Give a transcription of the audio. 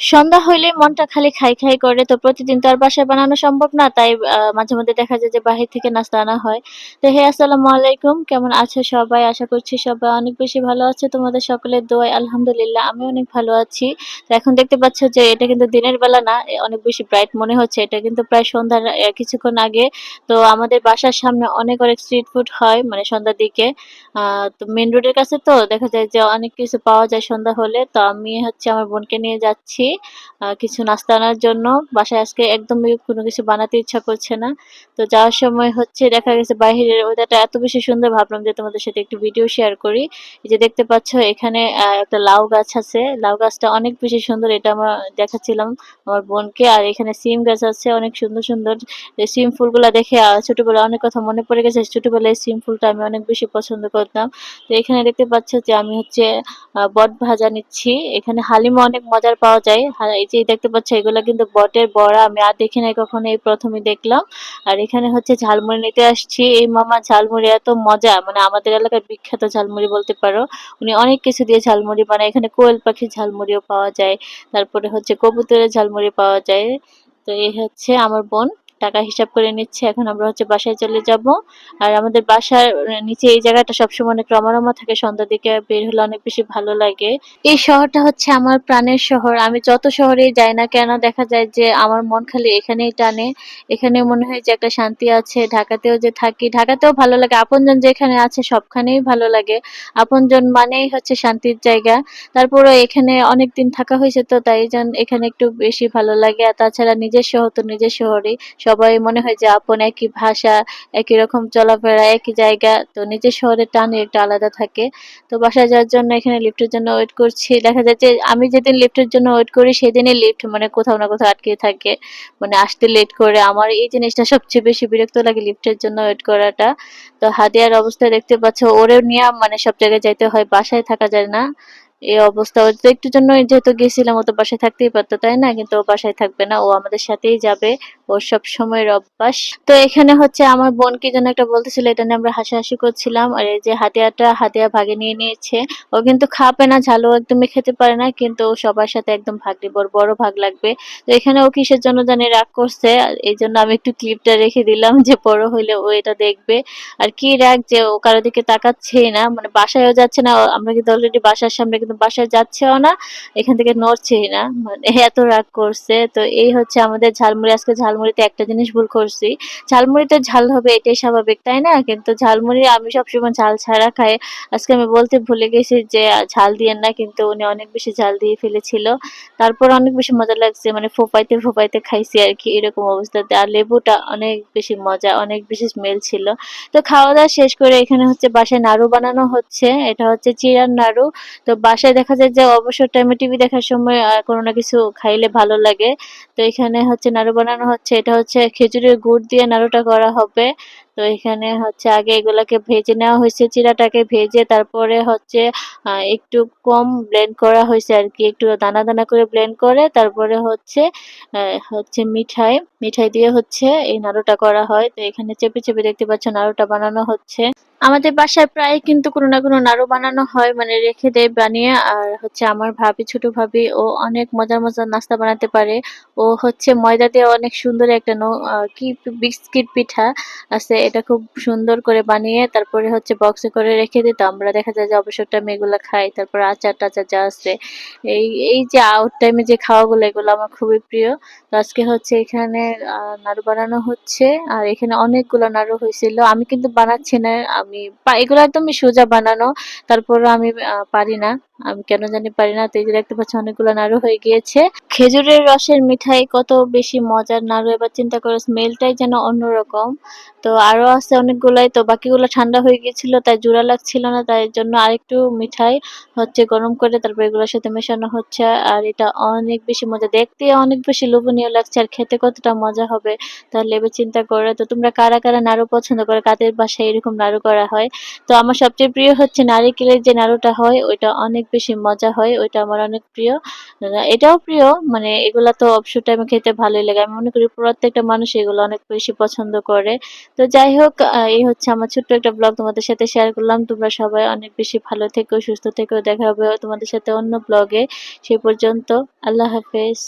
সন্ধ্যা হইলে মনটা খালি খাই খাই করে, তো প্রতিদিন তো আর বাসায় বানানো সম্ভব না, তাই মাঝে মধ্যে দেখা যায় যে বাহির থেকে নাস্তা আনা হয়। তো হে, আসসালামু আলাইকুম, কেমন আছো সবাই? আশা করছি সবাই অনেক বেশি ভালো আছে, তোমাদের সকলের দোয়ায় আলহামদুলিল্লাহ আমি অনেক ভালো আছি। তো এখন দেখতে পাচ্ছ যে এটা কিন্তু দিনের বেলা না অনেক বেশি ব্রাইট মনে হচ্ছে, এটা কিন্তু প্রায় সন্ধ্যার কিছুক্ষণ আগে। তো আমাদের বাসার সামনে অনেক অনেক স্ট্রিট ফুড হয় মানে সন্ধ্যার দিকে। তো মেন রোডের কাছে তো দেখা যায় যে অনেক কিছু পাওয়া যায় সন্ধ্যা হলে, তো আমি হচ্ছে আমার বোনকে নিয়ে যাচ্ছি। কিছু নাস্তা আনার জন্য। বাসায় আজকে একদমই কোনো কিছু বানাতে ইচ্ছা করছে না। তো যাওয়ার সময় হচ্ছে দেখা গেছে বাইরের ওয়েদারটা এত বেশি সুন্দর, ভাবলাম যে তোমাদের সাথে একটু ভিডিও শেয়ার করি। এই যে দেখতে পাচ্ছ এখানে একটা লাউ গাছ আছে। লাউ গাছটা অনেক বেশি সুন্দর, এটা আমার দেখাচ্ছিলাম আমার বোনকে। আর এখানে সিম গাছ আছে, অনেক সুন্দর সুন্দর। সিম ফুলগুলা দেখে ছোটবেলায় অনেক কথা মনে পড়ে গেছে। ছোটবেলায় সিম ফুলটা আমি অনেক বেশি পছন্দ করতাম। তো এখানে দেখতে পাচ্ছ যে আমি হচ্ছে বট ভাজা নিচ্ছি। এখানে হালিমা অনেক মজার পাওয়া যায়। আর এই যে দেখতে পাচ্ছ, এগুলা কিন্তু বটের বড়া। আমি আর দেখি নাই কখনো, এই প্রথমে দেখলাম। আর এখানে হচ্ছে ঝালমুড়ি নিতে আসছি। এই মামা ঝালমুড়ি এত মজা মানে আমাদের এলাকার বিখ্যাত ঝালমুড়ি বলতে পারো। উনি অনেক কিছু দিয়ে ঝালমুড়ি বানায়। এখানে কোয়েল পাখির ঝালমুড়িও পাওয়া যায়। তারপরে হচ্ছে কবুতরের ঝালমুড়ি পাওয়া যায়। তো এই হচ্ছে আমার বোন। টাকা হিসাব করে নিচ্ছে। এখন আমরা হচ্ছে বাসায় চলে যাব। আর আমাদের বাসার নিচে এই জায়গাটা সবসময় অনেক রমরমা থাকে, সন্ধ্যার দিকে বের হলে অনেক বেশি ভালো লাগে। এই শহরটা হচ্ছে আমার প্রাণের শহর। আমি যত শহরেই যাই না কেন দেখা যায় যে আমার মন খালি এখানেই টানে। এখানে মনে হয় যে একটা শান্তি আছে। ঢাকাতেও যে থাকি, ঢাকাতেও ভালো লাগে। আপনজন যেখানে আছে সবখানেই ভালো লাগে। আপনজন মানেই হচ্ছে শান্তির জায়গা। তারপরে এখানে অনেক দিন থাকা হয়েছে তো তাই জন এখানে একটু বেশি ভালো লাগে। তাছাড়া নিজের শহর তো নিজের শহরেই। সবাই মনে হয় যে আপন একই ভাষা, একই রকম চলাফেরা, একই জায়গা, তো নিজের শহরের টানই একটা আলাদা থাকে। তো বাসায় যাওয়ার জন্য, এখানে লিফটের জন্য ওয়েট করছি। দেখা যায় যে আমি যেদিন লিফটের জন্য ওয়েট করি, সেদিনই লিফট মানে কোথাও না কোথাও আটকে থাকে। মানে আসতে লেট করে। আমার এই জিনিসটা সবচেয়ে বেশি বিরক্ত লাগে লিফটের জন্য ওয়েট করাটা। তো হাদিয়ার অবস্থা দেখতে পাচ্ছ ওরেও নিয়ে মানে সব জায়গায় যাইতে হয়, বাসায় থাকা যায় না। এই অবস্থা। তো একটু জন্য যেহেতু গেছিলাম, ও তো বাসায় থাকতেই পারতো, তাই না? কিন্তু ও বাসায় থাকবে না, ও আমাদের সাথেই যাবে। ওর সব সময়ের অভ্যাস। তো এখানে হচ্ছে আমার বোন কি যেন একটা বলতেছিল, এটা নিয়ে আমরা হাসাহাসি করছিলাম। আর এই যে হাতিয়াটা, হাতিয়া ভাগে নিয়ে নিয়েছে। ও কিন্তু খাবে না, ঝালও একদমই খেতে পারে না, কিন্তু সবার সাথে একদম ভাগ নিব বড় ভাগ লাগবে। তো এখানে ও কিসের জন্য জানি রাগ করছে এই জন্য আমি একটু ক্লিপটা রেখে দিলাম যে বড় হইলে ও এটা দেখবে। আর কি রাগ যে ও কারও দিকে তাকাচ্ছেই না মানে বাসায়ও যাচ্ছে না, আমরা কিন্তু অলরেডি বাসার সামনে কিন্তু বাসায় যাচ্ছেও না, এখান থেকে নড়ছেই না। মানে এত রাগ করছে। তো এই হচ্ছে আমাদের ঝালমুড়ি। আজকে ঝালমুড়িতে একটা জিনিস ভুল করছি। ঝালমুড়িতে ঝাল হবে এটাই স্বাভাবিক, তাই না? কিন্তু ঝালমুড়ি আমি সবসময় ঝাল ছাড়া খাই। আজকে আমি বলতে ভুলে গেছি যে ঝাল দিয়েন না, কিন্তু উনি অনেক বেশি ঝাল দিয়ে ফেলেছিল। তারপর অনেক বেশি মজা লাগছে। মানে ফোপাইতে ফোপাইতে খাইছি আর কি এরকম অবস্থাতে। আর লেবুটা অনেক বেশি মজা, অনেক বেশি স্মেল ছিল। তো খাওয়া দাওয়া শেষ করে এখানে হচ্ছে বাসায় নাড়ু বানানো হচ্ছে। এটা হচ্ছে চিরার নাড়ু। তো বাসায় দেখা যায় যে অবসর টাইমে টিভি দেখার সময় কোনো না কিছু খাইলে ভালো লাগে। তো এখানে হচ্ছে নাড়ু বানানো হচ্ছে। এটা হচ্ছে খেজুরের গুড় দিয়ে নাড়ুটা করা হবে। তো এখানে হচ্ছে আগে এগুলাকে ভেজে নেওয়া হয়েছে চিড়াটাকে ভেজে তারপরে হচ্ছে একটু কম ব্লেন্ড করা হয়েছে আর কি। একটু দানা দানা করে ব্লেন্ড করে তারপরে হচ্ছে হচ্ছে মিঠাই। মিঠাই দিয়ে হচ্ছে এই নাড়ুটা করা হয়। তো এখানে চেপে চেপে দেখতে পাচ্ছ নাড়ুটা বানানো হচ্ছে। আমাদের বাসায় প্রায় কিন্তু কোনো না কোনো নাড়ু বানানো হয় মানে রেখে দেয়, বানিয়ে। আর হচ্ছে আমার ভাবি, ছোট ভাবি, ও অনেক মজার মজার নাস্তা বানাতে পারে। ও হচ্ছে ময়দা দিয়ে অনেক সুন্দর একটা ন- কি বিস্কিট পিঠা আছে, এটা খুব সুন্দর করে বানিয়ে তারপরে হচ্ছে বক্সে করে রেখে দিত আমরা দেখা যায় যে অবসর টাইমে এগুলো খাই, তারপর আচার টাচার যা আছে। এই এই যে আউট টাইমে যে খাওয়াগুলো, এগুলো আমার খুবই প্রিয়। তো আজকে হচ্ছে এখানে নাড়ু বানানো হচ্ছে। আর এখানে অনেকগুলো নাড়ু হয়েছিল। আমি কিন্তু বানাচ্ছি না আমি এগুলো একদমই সোজা বানানো তারপর আমি পারি না। আমি কেন জানি পারি না। তো এই দেখতে পাচ্ছি, অনেকগুলো নাড়ু হয়ে গিয়েছে। খেজুরের রসের মিঠাই কত বেশি মজার নাড়ু, এবার চিন্তা করো, স্মেলটাই যেন অন্যরকম। তো আরও আছে অনেকগুলাই, তো বাকিগুলো ঠান্ডা হয়ে গিয়েছিল, তাই জোড়া লাগছিল না, তাই জন্য আরেকটু মিঠাই হচ্ছে গরম করে, তারপর এগুলোর সাথে মেশানো হচ্ছে। আর এটা অনেক বেশি মজা, দেখতে অনেক বেশি লোভনীয় লাগছে, আর খেতে কতটা মজা হবে তাহলে এবার চিন্তা করে। তো তোমরা কারা কারা নাড়ু পছন্দ করো, কাদের বাসায় এরকম নাড়ু করা হয়? তো আমার সবচেয়ে প্রিয় হচ্ছে নারিকেলের যে নাড়ুটা হয়, ওইটা অনেক বেশি মজা হয়, ওইটা আমার অনেক প্রিয়। এটাও প্রিয় মানে এগুলা তো অবসর টাইমে খেতে ভালোই লাগে। আমি মনে করি প্রত্যেকটা মানুষ এগুলো অনেক বেশি পছন্দ করে। তো যাই হোক এই হচ্ছে আমার ছোট্ট একটা ব্লগ তোমাদের সাথে শেয়ার করলাম। তোমরা সবাই অনেক বেশি ভালো থেকো, সুস্থ থেকো। দেখা হবে তোমাদের সাথে অন্য ব্লগে সেই পর্যন্ত, আল্লাহ হাফেজ।